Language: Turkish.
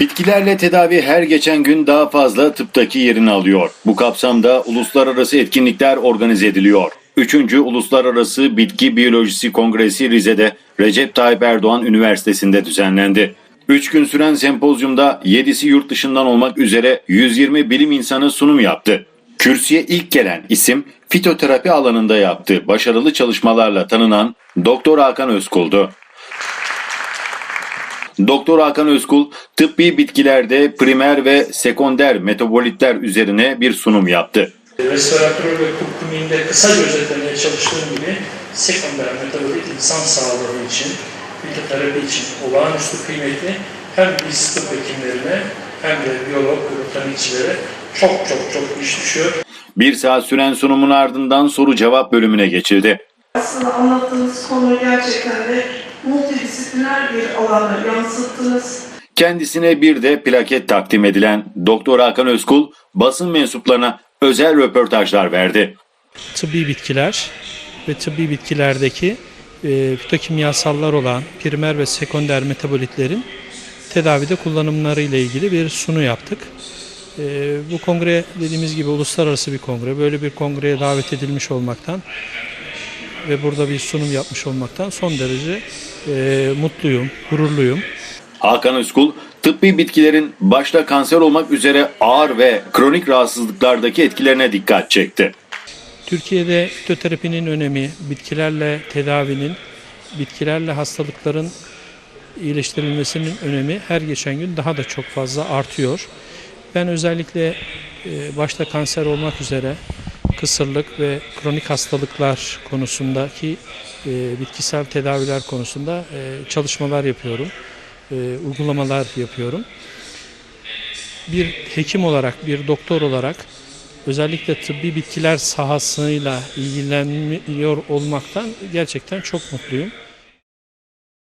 Bitkilerle tedavi her geçen gün daha fazla tıptaki yerini alıyor. Bu kapsamda uluslararası etkinlikler organize ediliyor. 3. Uluslararası Bitki Biyolojisi Kongresi Rize'de Recep Tayyip Erdoğan Üniversitesi'nde düzenlendi. 3 gün süren sempozyumda 7'si yurt dışından olmak üzere 120 bilim insanı sunum yaptı. Kürsüye ilk gelen isim fitoterapi alanında yaptığı başarılı çalışmalarla tanınan Doktor Hakan Özkul'du. Doktor Hakan Özkul, tıbbi bitkilerde primer ve sekonder metabolitler üzerine bir sunum yaptı. Restoratör ve kurkuminde kısaca özetlemeye çalıştığım gibi sekonder metabolit insan sağlığı için, fitoterapi için olağanüstü kıymetli hem biz tıp hekimlerine hem de biyolog ve botanikçilere çok çok çok iş düşüyor. Bir saat süren sunumun ardından soru cevap bölümüne geçildi. Aslında anlattığınız konu gerçekten de multidisipliner bir alana yansıttınız. Kendisine bir de plaket takdim edilen Doktor Hakan Özkul, basın mensuplarına özel röportajlar verdi. tıbbi bitkiler ve tıbbi bitkilerdeki e, fitokimyasallar olan primer ve sekonder metabolitlerin tedavide kullanımları ile ilgili bir sunu yaptık. E, bu kongre dediğimiz gibi uluslararası bir kongre. Böyle bir kongreye davet edilmiş olmaktan ve burada bir sunum yapmış olmaktan son derece e, mutluyum, gururluyum. Hakan Özkul, tıbbi bitkilerin başta kanser olmak üzere ağır ve kronik rahatsızlıklardaki etkilerine dikkat çekti. Türkiye'de fitoterapinin önemi, bitkilerle tedavinin, bitkilerle hastalıkların iyileştirilmesinin önemi her geçen gün daha da çok fazla artıyor. Ben özellikle e, başta kanser olmak üzere kısırlık ve kronik hastalıklar konusundaki e, bitkisel tedaviler konusunda e, çalışmalar yapıyorum, e, uygulamalar yapıyorum. Bir hekim olarak, bir doktor olarak özellikle tıbbi bitkiler sahasıyla ilgileniyor olmaktan gerçekten çok mutluyum.